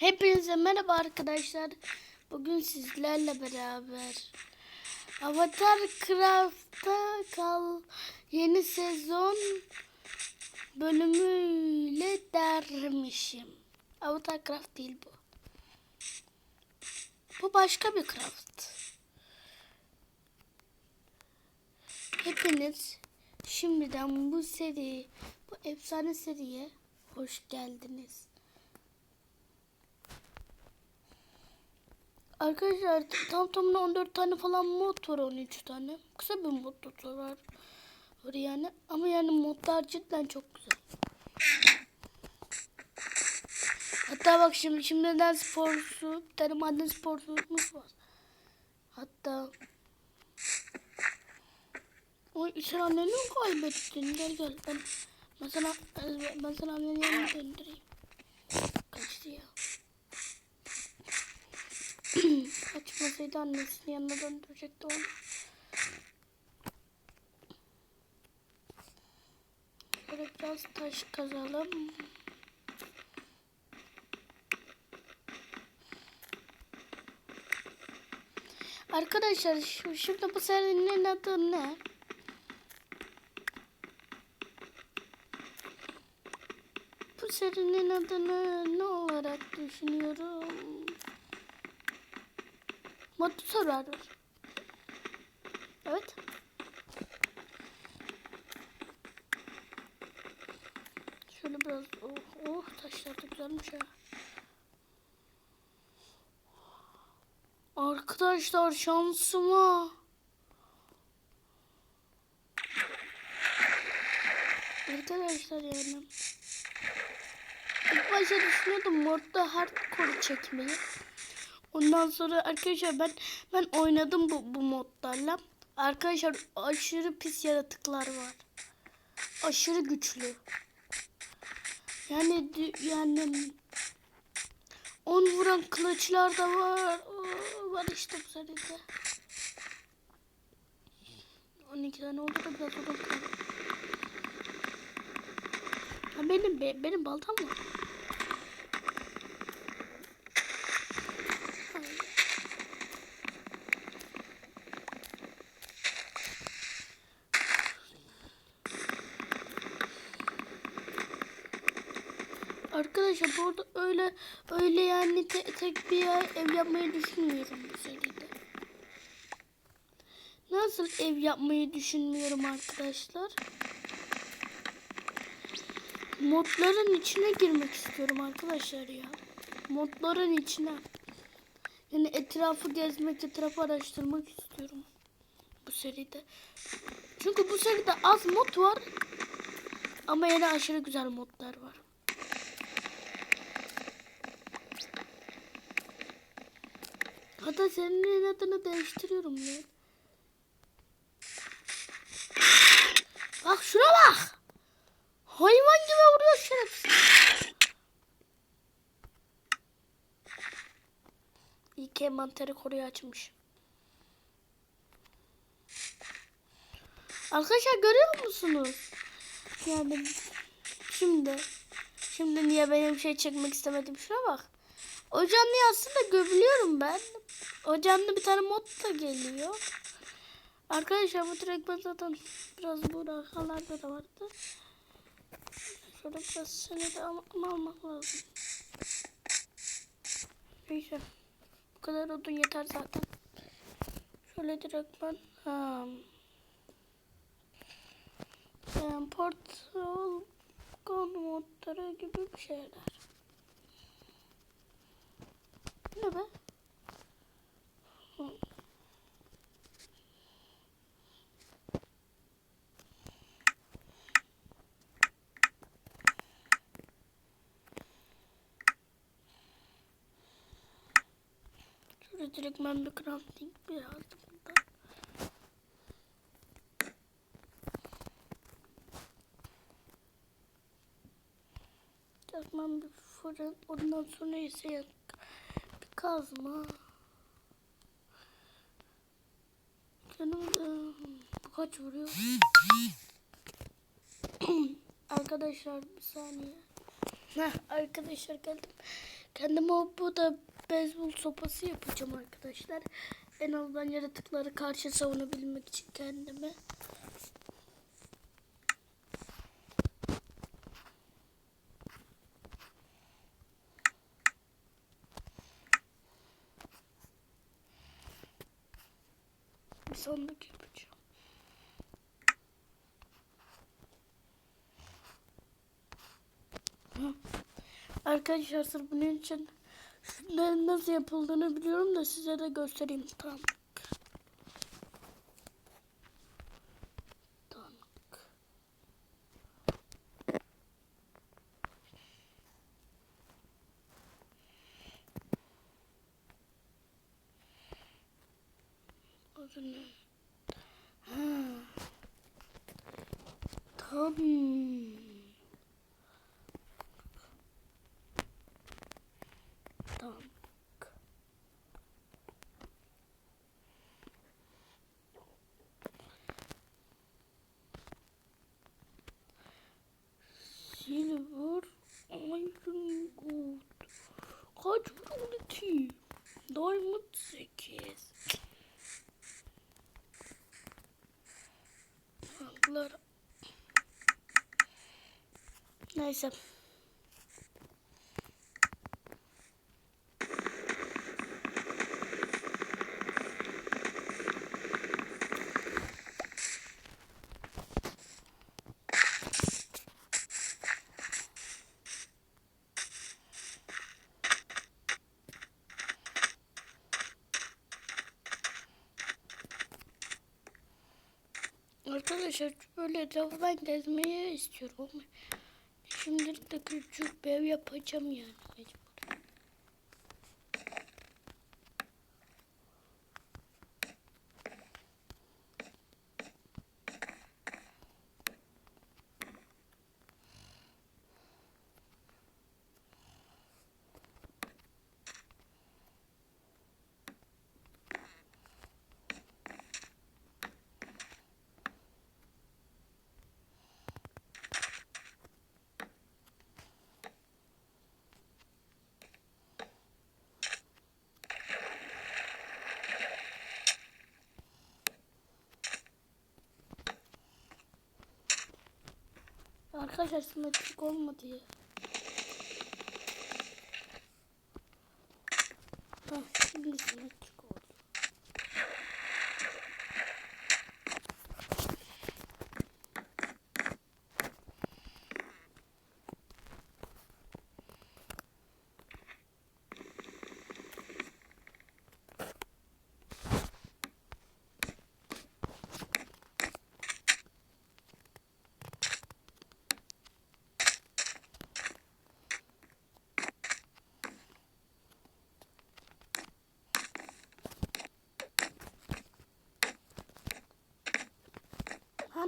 Hepinize merhaba arkadaşlar. Bugün sizlerle beraber Avatar Craft'ta kal yeni sezon bölümüyle dermişim. Avatar Craft değil bu. Bu başka bir craft. Hepiniz şimdiden bu seri, bu efsane seriye hoş geldiniz. Arkadaşlar tam tamına 14 tane falan mod var 13 tane. Kısa bir mod var. var yani. Ama yani modlar cidden çok güzel. Hatta bak şimdi şimdiden sporsu, bir tane maden sporsumuz var. Hatta Oy sen anneni mi kaybettin? Gel gel ben, ben sana ben sana annenin yanına döndüreyim. Kaçtı ya. Kaçmasaydı annesinin yanına döndürecekti onu. Böyle biraz taş kazalım. Arkadaşlar şimdi bu serinin adı ne? Bu serinin adını ne olarak düşünüyorum? Mutlu Survivor. Evet. Şöyle biraz oh, oh taşlar da güzelmiş ya. Arkadaşlar şansıma. Arkadaşlar yani. İlk başta düşünüyordum modda hardcore çekmeyi. Ondan sonra arkadaşlar ben ben oynadım bu, bu modlarla. Arkadaşlar aşırı pis yaratıklar var. Aşırı güçlü. Yani yani 10 vuran kılıçlar da var. Oo, var işte bu seride. 12 tane oldu da biraz. Ha benim be- benim baltam var. Arkadaşlar burada öyle öyle yani te- tek bir yer ev yapmayı düşünmüyorum bu seride. Nasıl ev yapmayı düşünmüyorum arkadaşlar? Modların içine girmek istiyorum arkadaşlar ya. Modların içine. Yani etrafı gezmek, etrafı araştırmak istiyorum. Bu seride. Çünkü bu seride az mod var. Ama yine aşırı güzel modlar var. Hatta senin adını değiştiriyorum ya. Bak şuna bak. Hayvan gibi vuruyor şerefsiz. Ki envanteri koruyu açmış. Arkadaşlar görüyor musunuz? Yani şimdi şimdi niye benim şey çekmek istemedim şuna bak. O canlıyı aslında göbülüyorum ben. O canlı bir tane mod da geliyor. Arkadaşlar bu direkt ben zaten biraz bu arkalarda da vardı. Şöyle biraz seni de al almak lazım. Neyse. Bu kadar odun yeter zaten. Şöyle direkt ben ha. Portal kod modları gibi bir şeyler. Ne be? Direkt ben bir crafting bir yazdım burada. Ben bir fırın ondan sonra ise bir kazma. Canım da kaç vuruyor? Arkadaşlar bir saniye. Heh, arkadaşlar geldim. Kendime bu da beyzbol sopası yapacağım arkadaşlar. En azından yaratıkları karşı savunabilmek için kendime. Bir sandık yapacağım. Arkadaşlar bunun için şunların nasıl yapıldığını biliyorum da size de göstereyim. Tamam. Tank. Adı ne? Ha. Tabii. Tamam. Silver Iron Gold. Kaç quality? Diamond 8. Franklar. Neyse. Arkadaşlar böyle etrafı ben gezmeyi istiyorum şimdilik de küçük bir ev yapacağım yani. Arkadaşlar simetrik olmadı ya.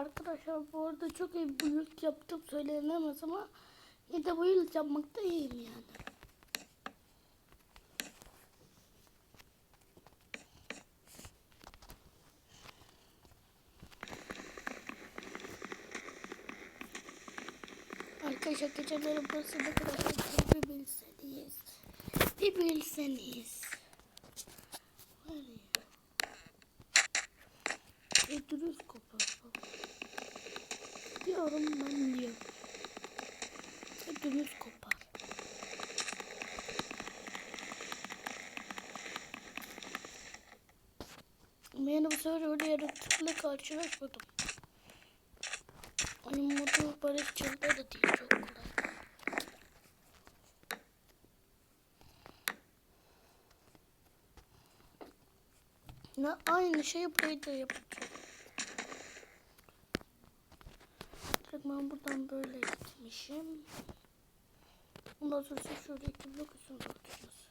Arkadaşlar bu arada çok iyi build yaptım söylenemez ama yine de build yapmakta iyiyim yani. Arkadaşlar geceleri burası ne kadar bir bilseniz. Bir bilseniz. Var ya. Ödürüz kopar. Diyorum ben diyorum. Ödümüz kopar. Yani bu sefer öyle yaratıkla karşılaşmadım. Onun modu barış çılda da değil çok kolay. Yine aynı şeyi burayı da yapacağım. Direkt ben buradan böyle gitmişim. Ondan sonra şöyle iki blok üstüne atacağız.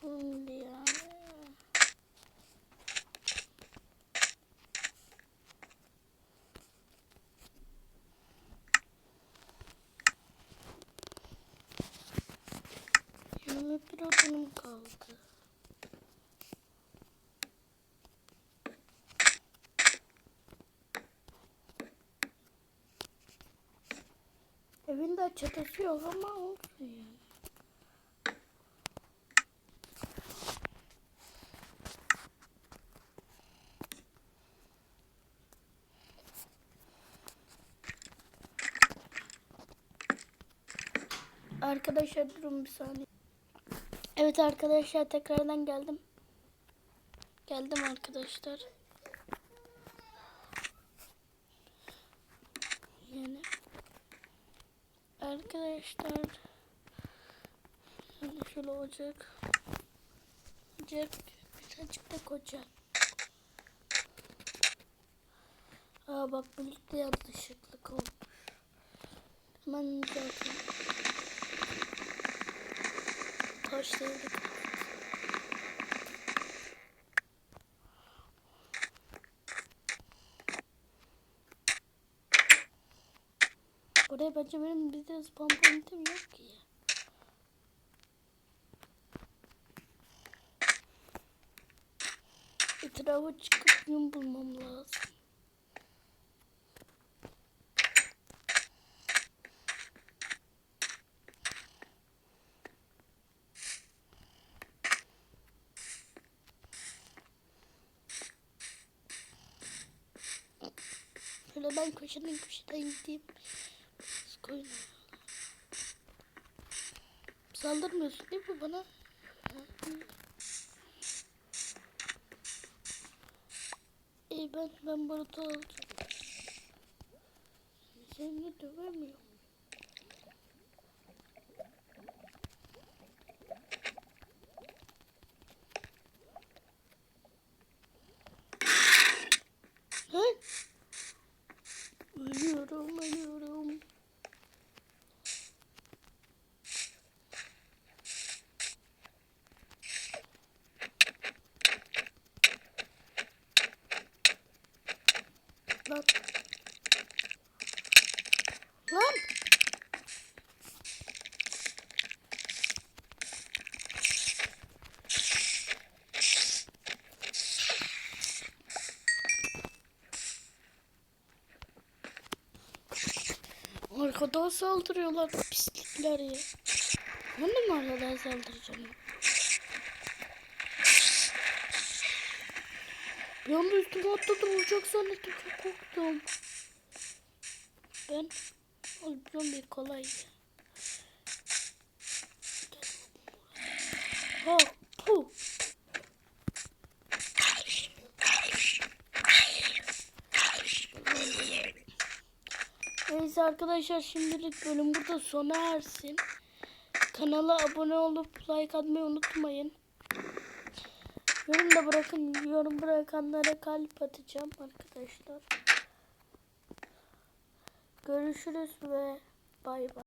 Şimdi ya. Yirmi bir adımım kaldı. Evinde çatısı yok ama olsun yani. Arkadaşlar durun bir saniye. Evet arkadaşlar tekrardan geldim. Geldim arkadaşlar. Yani arkadaşlar yani şöyle olacak. Olacak. Birazcık da koca. Aa bak birlikte yanlışlıkla olmuş. Hemen zaten taşlayalım. Oraya bence benim bir de spam pointim yok ki. Etrafa çıkıp yum bulmam lazım. Ben köşeden köşeden gideyim. Koyun. Saldırmıyorsun değil mi bana? İyi ben ben burada alacağım. Seni dövemiyorum. Lan! Ölüyorum, ölüyorum. Lan. Lan. Arkadan saldırıyorlar pislikler ya. Ben de mi arkadan saldıracağım? Bir anda üstüme atladım uçak zannettim çok korktum. Ben alacağım bir kolay. Ha, puh. Neyse arkadaşlar şimdilik bölüm burada sona ersin. Kanala abone olup like atmayı unutmayın. Yorum da bırakın. Yorum bırakanlara kalp atacağım arkadaşlar. Görüşürüz ve bay bay.